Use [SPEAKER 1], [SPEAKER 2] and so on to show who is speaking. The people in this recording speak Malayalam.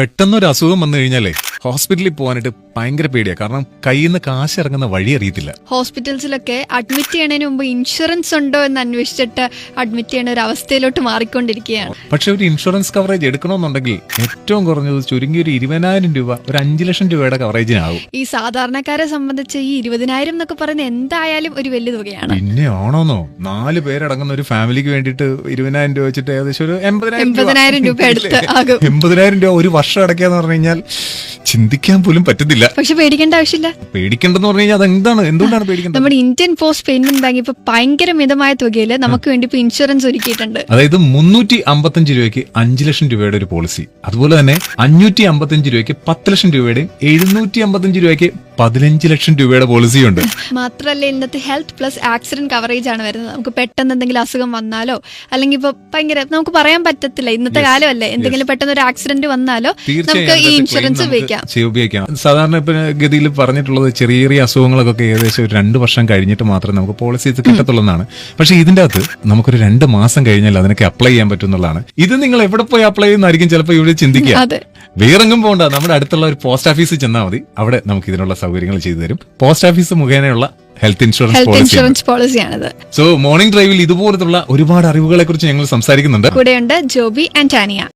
[SPEAKER 1] പെട്ടെന്നൊരു അസുഖം വന്നു കഴിഞ്ഞാലേ ഹോസ്പിറ്റലിൽ പോകാനായിട്ട് ഭയങ്കര പേടിയാ. കാരണം കയ്യിൽ നിന്ന് കാശ് ഇറങ്ങുന്ന വഴി അറിയത്തില്ല.
[SPEAKER 2] ഹോസ്പിറ്റൽസിലൊക്കെ അഡ്മിറ്റ് ചെയ്യണതിന് മുമ്പ് ഇൻഷുറൻസ് ഉണ്ടോ എന്ന് അന്വേഷിച്ചിട്ട് അഡ്മിറ്റ് ചെയ്യണ ഒരു അവസ്ഥയിലോട്ട് മാറിക്കൊണ്ടിരിക്കുകയാണ്.
[SPEAKER 1] പക്ഷെ ഒരു ഇൻഷുറൻസ് കവറേജ് എടുക്കണമെന്നുണ്ടെങ്കിൽ ഏറ്റവും കുറഞ്ഞത് ചുരുങ്ങി ഒരു ഇരുപതിനായിരം രൂപ ഒരു അഞ്ചു ലക്ഷം രൂപയുടെ കവറേജിനാകും
[SPEAKER 2] ഈ സാധാരണക്കാരെ സംബന്ധിച്ച് ഈ ഇരുപതിനായിരം എന്നൊക്കെ പറയുന്നത് എന്തായാലും ഒരു വലിയ തുകയാണ്.
[SPEAKER 1] പിന്നെ ആണോന്നോ? നാല് പേരടങ്ങുന്ന ഒരു ഫാമിലിക്ക് വേണ്ടിയിട്ട് ഇരുപതിനായിരം രൂപ വെച്ചിട്ട് ഏകദേശം ഒരു എൺപതിനായിരം
[SPEAKER 2] എൺപതിനായിരം രൂപ അടുത്ത് ആകും.
[SPEAKER 1] എൺപതിനായിരം രൂപ ഒരു വർഷം അടയ്ക്കാന്ന് പറഞ്ഞു കഴിഞ്ഞാൽ ചിന്തിക്കാൻ പോലും പറ്റുന്നില്ല
[SPEAKER 2] പക്ഷെ പേടിക്കേണ്ട ആവശ്യമില്ല.
[SPEAKER 1] പേടിക്കേണ്ടെന്ന് പറഞ്ഞു കഴിഞ്ഞാൽ അതെന്താണ്? എന്തുകൊണ്ടാണ് പേടിക്കേണ്ടത്?
[SPEAKER 2] നമ്മുടെ ഇന്ത്യൻ പോസ്റ്റ് പേയ്മെന്റ് ബാങ്ക് ഇപ്പൊ ഭയങ്കര മിതമായ തുകയിൽ നമുക്ക് വേണ്ടി ഇപ്പൊ ഇൻഷുറൻസ് ഒരുക്കിയിട്ടുണ്ട്.
[SPEAKER 1] അതായത് മുന്നൂറ്റി അമ്പത്തഞ്ച് രൂപയ്ക്ക് അഞ്ച് ലക്ഷം രൂപയുടെ ഒരു പോളിസി. അതുപോലെ തന്നെ അഞ്ഞൂറ്റി അമ്പത്തഞ്ച് രൂപയ്ക്ക് പത്ത് ലക്ഷം രൂപയുടെയും എഴുന്നൂറ്റി അമ്പത്തഞ്ച് രൂപയ്ക്ക് പതിനഞ്ച് ലക്ഷം രൂപയുടെ പോളിസിയുണ്ട്.
[SPEAKER 2] മാത്രമല്ല ഇന്നത്തെ ഹെൽത്ത് പ്ലസ് ആക്സിഡന്റ് കവറേജ് ആണ് വരുന്നത്. നമുക്ക് പെട്ടെന്ന് എന്തെങ്കിലും അസുഖം വന്നാലോ അല്ലെങ്കിൽ ഇപ്പൊ ഭയങ്കര നമുക്ക് പറയാൻ പറ്റത്തില്ല. ഇന്നത്തെ കാലമല്ലേ എന്തെങ്കിലും പെട്ടെന്ന് ഒരു ആക്സിഡന്റ് വന്നാലോ നമുക്ക് ഈ ഇൻഷുറൻസ് ഉപയോഗിക്കാം
[SPEAKER 1] ഉപയോഗിക്കാം. സാധാരണ ഇപ്പൊ ഗതിയിൽ പറഞ്ഞിട്ടുള്ളത് ചെറിയ ചെറിയ അസുഖങ്ങളൊക്കെ ഏകദേശം ഒരു രണ്ട് വർഷം കഴിഞ്ഞിട്ട് മാത്രമേ നമുക്ക് പോളിസി കിട്ടത്തുള്ളതാണ് പക്ഷെ ഇതിന്റെ അകത്ത് നമുക്കൊരു രണ്ട് മാസം കഴിഞ്ഞാൽ അതിനൊക്കെ അപ്ലൈ ചെയ്യാൻ പറ്റുന്നതാണ് ഇത് നിങ്ങൾ എവിടെ പോയി അപ്ലൈ ചെയ്യുന്നതായിരിക്കും ചിലപ്പോൾ ഇവിടെ ചിന്തിക്കുക. വേറെങ്ങും പോകണ്ട നമ്മുടെ അടുത്തുള്ള ഒരു പോസ്റ്റ് ഓഫീസിൽ ചെന്നാൽ മതി. അവിടെ നമുക്ക് ഇതിനുള്ള സൗകര്യങ്ങൾ ചെയ്തു തരും. പോസ്റ്റ് ഓഫീസ് മുഖേനയുള്ള ഹെൽത്ത് ഇൻഷുറൻസ്
[SPEAKER 2] ഹെൽത്ത് ഇൻഷുറൻസ് പോളിസിയാണിത്
[SPEAKER 1] സോ മോർണിംഗ് ഡ്രൈവിൽ ഇതുപോലത്തുള്ള ഒരുപാട് അറിവുകളെ കുറിച്ച് ഞങ്ങൾ സംസാരിക്കുന്നുണ്ട്.
[SPEAKER 2] കൂടെയുണ്ട് ജോബി ആന്റാനിയ